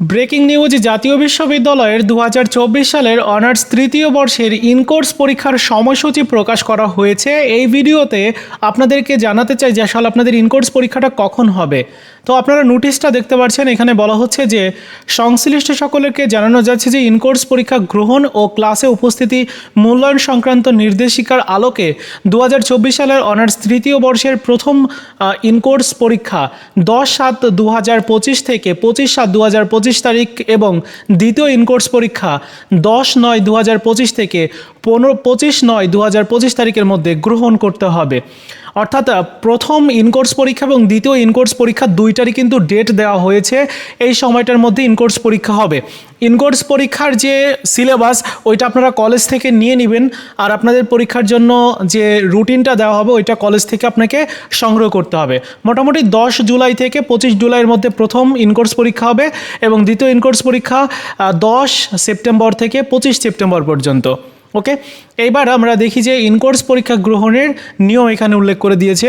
Breaking news, জাতীয় বিশ্ববিদ্যালয়ের দু হাজার চব্বিশ সালের অনার্স তৃতীয় বর্ষের ইনকোর্স পরীক্ষার সময়সূচি প্রকাশ করা হয়েছে। এই ভিডিওতে আপনাদেরকে জানাতে চাই যে আসলে আপনাদের ইনকোর্স পরীক্ষাটা কখন হবে। তো আপনারা নোটিশটা দেখতে পাচ্ছেন, এখানে বলা হচ্ছে যে সংশ্লিষ্ট সকলকে জানানো যাচ্ছে যে ইনকোর্স পরীক্ষা গ্রহণ ও ক্লাসে উপস্থিতি মূল্যায়ন সংক্রান্ত নির্দেশিকার আলোকে দু হাজার চব্বিশ সালের অনার্স তৃতীয় বর্ষের প্রথম ইনকোর্স পরীক্ষা দশ সাত দু থেকে পঁচিশ সাত দু পঁচিশ তারিখ এবং দ্বিতীয় ইনকোর্স পরীক্ষা দশ নয় দু থেকে পনেরো, পঁচিশ নয় দু তারিখের মধ্যে গ্রহণ করতে হবে। অর্থাৎ প্রথম ইনকোর্স পরীক্ষা এবং দ্বিতীয় ইনকোর্স পরীক্ষা দুইটারই কিন্তু ডেট দেওয়া হয়েছে। এই সময়টার মধ্যে ইনকোর্স পরীক্ষা হবে। ইনকোর্স পরীক্ষার যে সিলেবাস ওইটা আপনারা কলেজ থেকে নিয়ে নেবেন। আর আপনাদের পরীক্ষার জন্য যে রুটিনটা দেওয়া হবে, ওইটা কলেজ থেকে আপনাকে সংগ্রহ করতে হবে। মোটামুটি দশ জুলাই থেকে পঁচিশ জুলাইয়ের মধ্যে প্রথম ইনকোর্স পরীক্ষা হবে এবং দ্বিতীয় ইনকোর্স পরীক্ষা দশ সেপ্টেম্বর থেকে পঁচিশ সেপ্টেম্বর পর্যন্ত। ওকে এইবার আমরা দেখি যে ইনকোর্স পরীক্ষা গ্রহণের নিয়ম এখানে উল্লেখ করে দিয়েছে।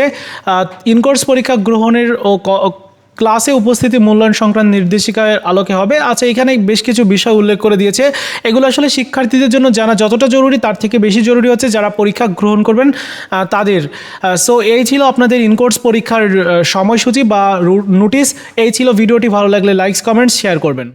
ইনকোর্স পরীক্ষা গ্রহণের ও ক্লাসে উপস্থিতি মূল্যায়ন সংক্রান্ত নির্দেশিকার আলোকে হবে। আচ্ছা এখানে বেশ কিছু বিষয় উল্লেখ করে দিয়েছে। এগুলো আসলে শিক্ষার্থীদের জন্য জানা যতটা জরুরি তার থেকে বেশি জরুরি হচ্ছে যারা পরীক্ষা গ্রহণ করবেন তাদের। সো এই ছিল আপনাদের ইনকোর্স পরীক্ষার সময়সূচি বা নোটিশ এই ছিল ভিডিওটি। ভালো লাগলে লাইকস কমেন্টস শেয়ার করবেন।